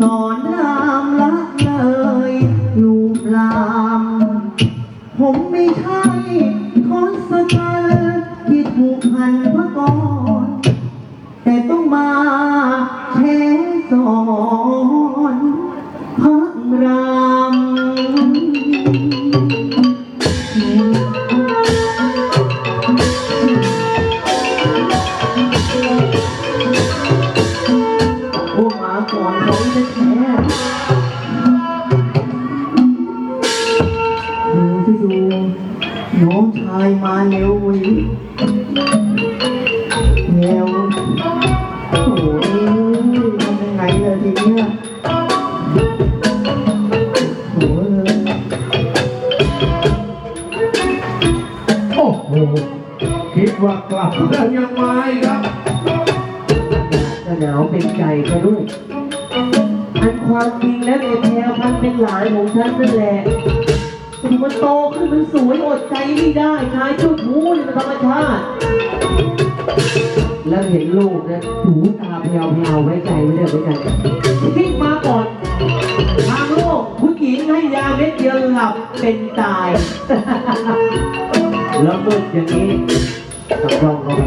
สอนรามละเลยลูกลาม ผมไม่ใช่คอนสเตอร์ที่ถูกหันพระกรแต่ต้องมาแช่สอนายมาเร็วเว้เร็วโอ้ยทำยังไงล่ะทีเนี้ยโอ้ยโอ้โหคิดว่ากลับแล้วยังมาอีกครับจะหนาวเป็นใจก็ด้วยอันความจริงแล้วไอ้แพรพันเป็นหลานของฉันนั่นแหละ แต่มันโตขึ้นมันสวยอดใจไม่ได้ชายชุดหูนี่มันธรรมชาติ แล้วเห็นลูกนะหูตาแผ่วๆไว้ใจไม่ได้ไว้ใจคิดมาก่อน ทางโลกผู้หญิงให้ยาเม็ดเดียวหลับเป็นตาย แล้วมืดอย่างนี้ตับรองเข้าไป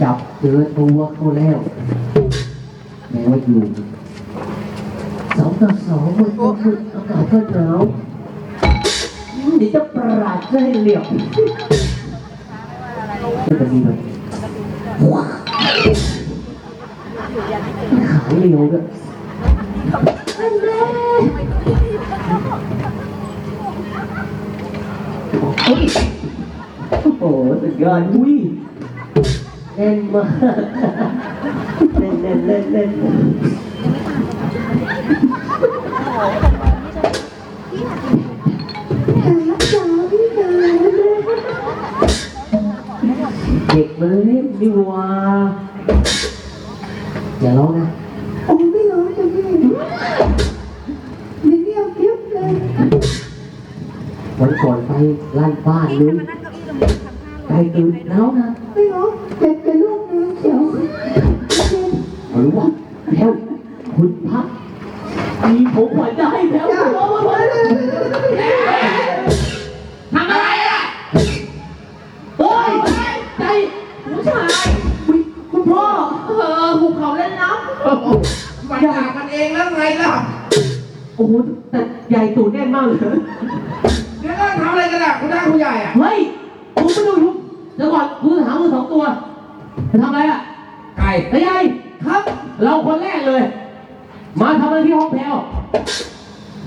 จับเจอตัวเขาแล้วแม้ว่าอยู่สองต่อสองมันก็คืออากาศก็หนาวเดี๋ยวจะประหลาดจะให้เหลี่ยมจะมีแบบขาเรียวด้วยเฮ้ย โอ้โหสุดยอดอุ้ยแน่นมากแน่นแน่นแน่นแน่นเด็กมันเล่นดีกว่าอย่าร้องนะโอ้ไม่ร้องจะพี่ไม่เงียบเก็บเลยวันก่อนไปลั่นบ้านเล ยไปตื่นแล้วนะไม่ร้องแต่เป็นลูกน้ำเขียวหรือว่าแล้วคุณพระมีผมหัวใจแล้วคุณร้องมาเลยทำอะไรอะเฮ้ยใจผู้ชายอุ๊ยคุณพ่อเออหุบเขาเล่นน้มันด่ากันเองแล้วไงล่ะโอ้โหแต่ใหญ่ตูดแน่นมากเลยเดี๋ยวก็ทำอะไรกันอะคุณน้าคุณใหญ่อะเฮ้ยผมไม่ดูทุกเดี๋ยวก่อนคุณหามือสองตัวจะทำอะไรอะไก่นายใหญ่ครับ เราคนแรกเลย มาทำอะไรที่ห้องแถว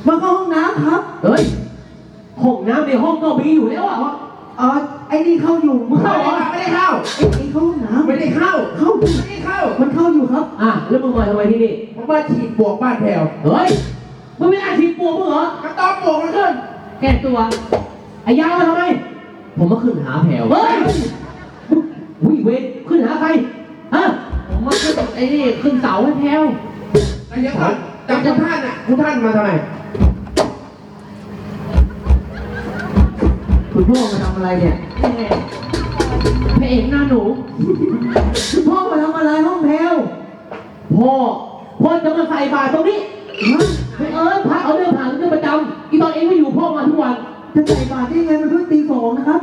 มาเข้าห้องน้ำครับ เฮ้ยห้องน้ำในห้องก็มีอยู่แล้วอะอ๋อไอ้นี่เข้าอยู่มึงเข้าไม่เหรอได้เข้าไอ้ไอ้เข้าห้องน้ไม่ได้เข้าำเข้าไม่ได้เข้า มันเข้าอยู่ครับ อะแล้วมึงมาทำไมที่นี่ผมว่าฉีดปวกบ้านแถวเฮ้ยมึงไม่ได้ฉีดปวกมึงเหรอ กระต๊อบปวกมันขึ้นำแก้ตัวไอ้ยาวมาทำไม ผมมาขึ้นหาแผวเฮ้ยอุ้ยเวทขึ้นหาใครฮะผมมาขึ้นไอ้นี่ขึ้นเสาให้แพ้วแต่เดี๋ยวก่อนแต่คุณท่านอะคุณท่านมาทำไมคุณพ่อมาทำอะไรเนี่ยแหมพระเอกหน้าหนูคุณพ่อมาทำอะไรห้องแถวพ่อพ่อจะมาใส่บาตรตรงนี้ฮะเออพระเอาเรื่องผ่านเรื่องประจำอีตอนเองไม่อยู่พ่อมาทุกวัน จะใส่บาตรได้ยังไงมันเพิ่งตีสองนะครับ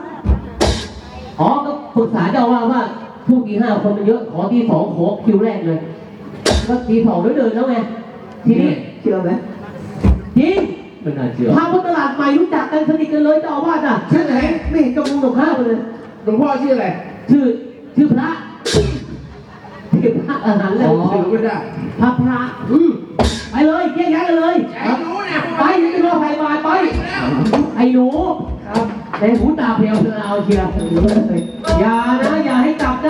อ๋อก็ปรึกษาเจ้าว่าว่าผู้กี่ห้าคนมันเยอะขอตีสองขอคิวแรกเลย ก็ตีสองแล้วเดินแล้วไง ทีนี้เชื่อไหมจริงไม่น่าเชื่อพาคนตลาดใหม่รู้จักกันสนิทกันเลยเจ้าอาวาสอะใช่ไหมไม่เห็นกับมึงหรอกข้าวกันเลยหลวงพ่อชื่ออะไร ชื่อชื่อพระชื่อพระอาหารเลยถือไม่ได้พระพระอืมไปเลยแยกย้ายกันเลยไอ้รู้นะไปอย่าไปรอใส่บาตรไปไอ้หนูครับในหูตาเพียวเธอเอาเชียร์อย่านะ อย่าให้จับได้นะ